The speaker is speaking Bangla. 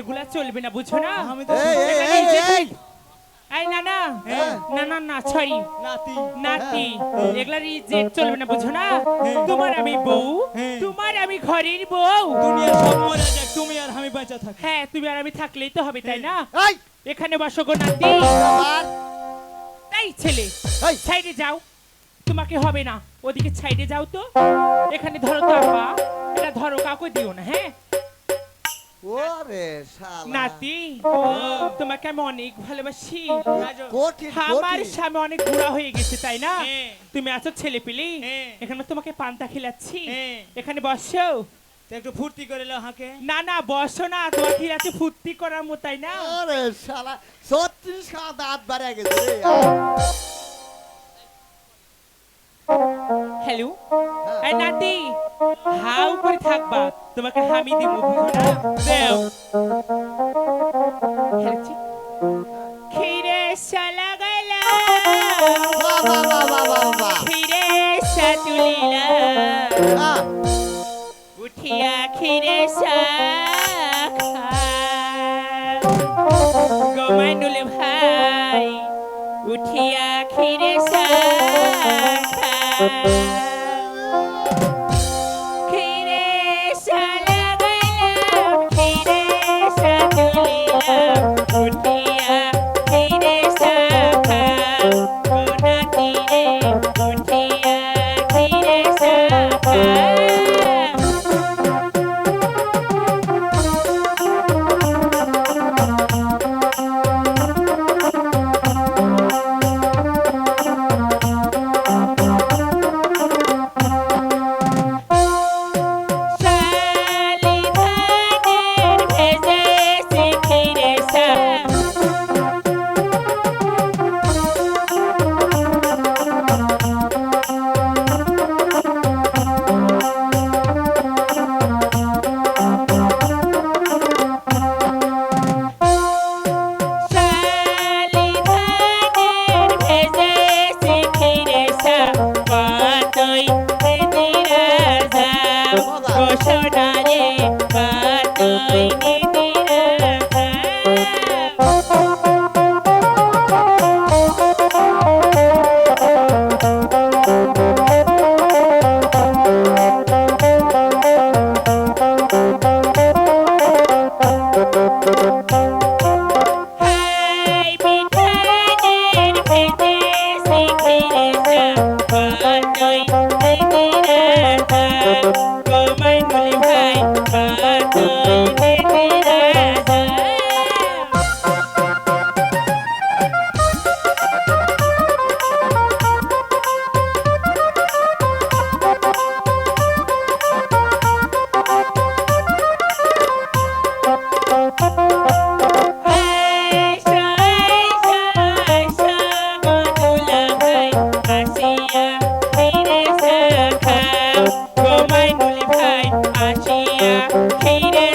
এগুলা চলবে না বুঝো না? এই, হ্যাঁ। না না না সরি নাতি। নাতি। এগুলা রিজেক্ট চলবে না বুঝো না? হ্যাঁ। তোমার আমি বউ হ্যাঁ। তোমার আমি ঘরের বউ। দুনিয়া সব মরে যাক তুমি আর আমি বেঁচে থাকি। হ্যাঁ তুমি আর আমি থাকলেই তো হবে তাই না? এখানে বসো গো নাতি। তাই ছেলে সাইডে যাও। তোমাকে হবে না। ওদিকে সাইডে যাও তো। এখানে ধরো তো এটা ধরো কাউকে দিও না হ্যাঁ? ওরে নাতি তোমাকে আমি অনেক ভালোবাসি। আমার স্বামী অনেক বুড়া হয়ে গেছে তাই না? হ্যাঁ। তুমি আছো ছেলে পেলে। এখানে তোমাকে পান্তা খেলাচ্ছি। হ্যাঁ। এখানে বসো। একটু ফুর্তি করে লো হাঁকে। না না বসো না তোমার কি আছে ফুর্তি করার মতো তাই না? ওরে শালা, ছত্রিশ খানা দাঁত বেড়ে গেছে হ্যালো হ্যাঁ। এই নাতি হাউ করে থাকবা। তোমাকে হামি দিব বুঝো দেও খেলেছি খিরে শালা গেলা বাহ, বাহ, বাহ, বাহ, বাহ, বাহ। খিরে সাতুলিলা উঠিয়া খিরে শাখা গমানুল ভাই উঠিয়া খিরে শাখা আসিয়া ফিরে